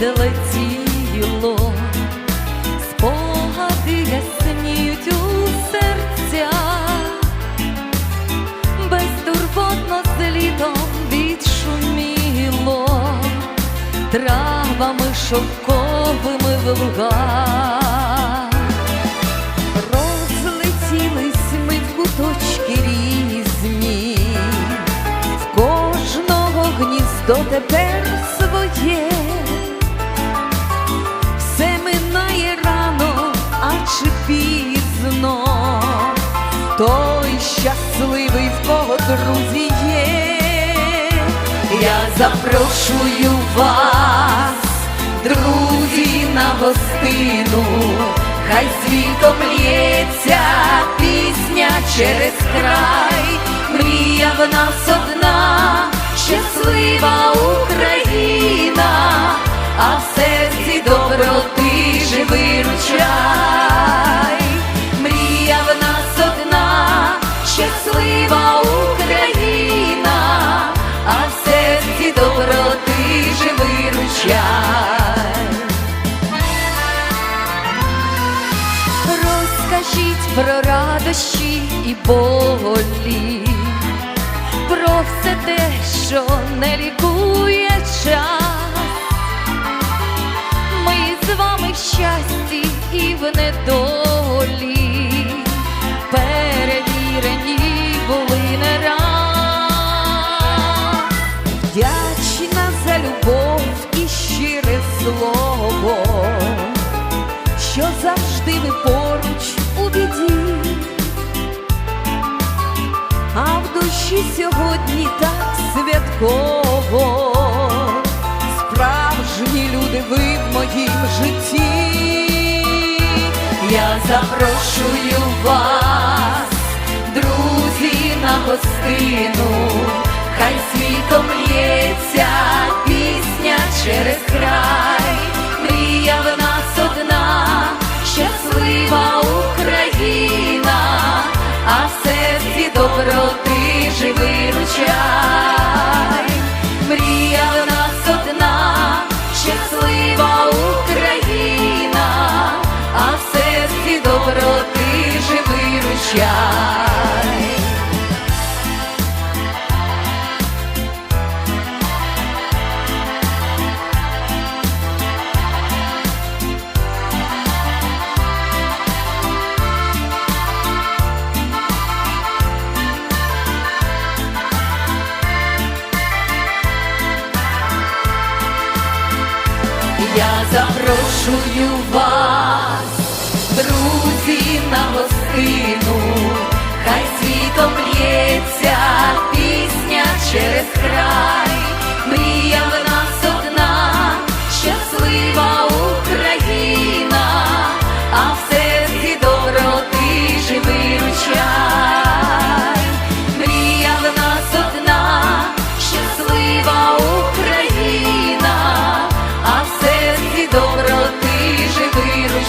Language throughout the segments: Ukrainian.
Делетіло, спогади ясніють у серця, безтурботно з літом відшуміло, травами шовковими в луга, розлетілись ми куточки різні, в кожного гніздо тепер. Той щасливий, в кого друзі є. Я запрошую вас, друзі, на гостину, хай світом лється пісня через край, мрія в нас одна, щаслива Україна, живи. Розкажіть про радощі і болі, про все те, що не лікує час. Ми з вами в щасті і в недолі, щире слово, що завжди ви поруч у біді. А в душі сьогодні так святково, справжні люди ви в моїм житті. Я запрошую вас, друзі, на гостину, хай світом лється через край, мрія в нас одна, щаслива Україна, а в серці доброти живи ручай. Я запрошую вас, друзі, на гостину,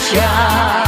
家